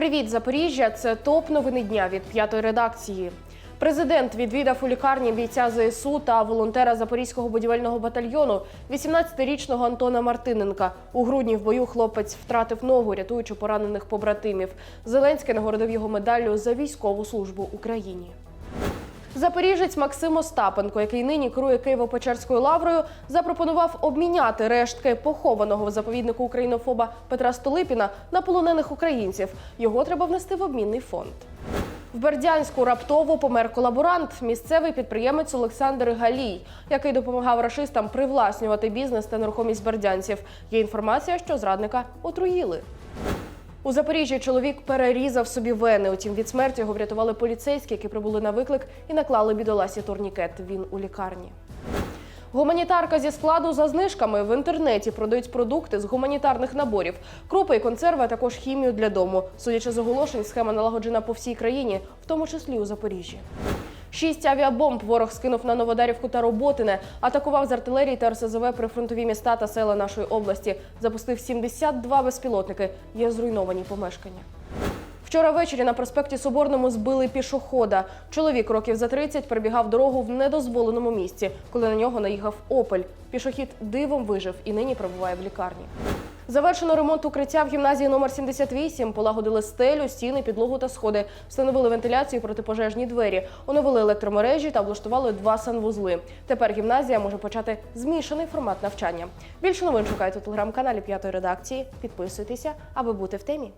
Привіт, Запоріжжя! Це топ новини дня від п'ятої редакції. Президент відвідав у лікарні бійця ЗСУ та волонтера Запорізького будівельного батальйону 18-річного Антона Мартиненка. У грудні в бою хлопець втратив ногу, рятуючи поранених побратимів. Зеленський нагородив його медаллю за військову службу Україні. Запоріжець Максим Остапенко, який нині керує Києво-Печерською лаврою, запропонував обміняти рештки похованого в заповіднику українофоба Петра Столипіна на полонених українців. Його треба внести в обмінний фонд. В Бердянську раптово помер колаборант, місцевий підприємець Олександр Галій, який допомагав рашистам привласнювати бізнес та нерухомість бердянців. Є інформація, що зрадника отруїли. У Запоріжжі чоловік перерізав собі вени. Утім, від смерті його врятували поліцейські, які прибули на виклик і наклали бідоласі турнікет. Він у лікарні. Гуманітарка зі складу за знижками в інтернеті продають продукти з гуманітарних наборів, крупи і консерви, а також хімію для дому. Судячи з оголошень, схема налагоджена по всій країні, в тому числі у Запоріжжі. Шість авіабомб ворог скинув на Новодарівку та Роботине, атакував з артилерії та РСЗВ прифронтові міста та села нашої області. Запустив 72 безпілотники. Є зруйновані помешкання. Вчора ввечері на проспекті Соборному збили пішохода. Чоловік років за 30 перебігав дорогу в недозволеному місці, коли на нього наїхав опель. Пішохід дивом вижив і нині перебуває в лікарні. Завершено ремонт укриття в гімназії номер 78, полагодили стелю, стіни, підлогу та сходи, встановили вентиляцію протипожежні двері, оновили електромережі та облаштували два санвузли. Тепер гімназія може почати змішаний формат навчання. Більше новин шукайте у телеграм-каналі п'ятої редакції. Підписуйтеся, аби бути в темі.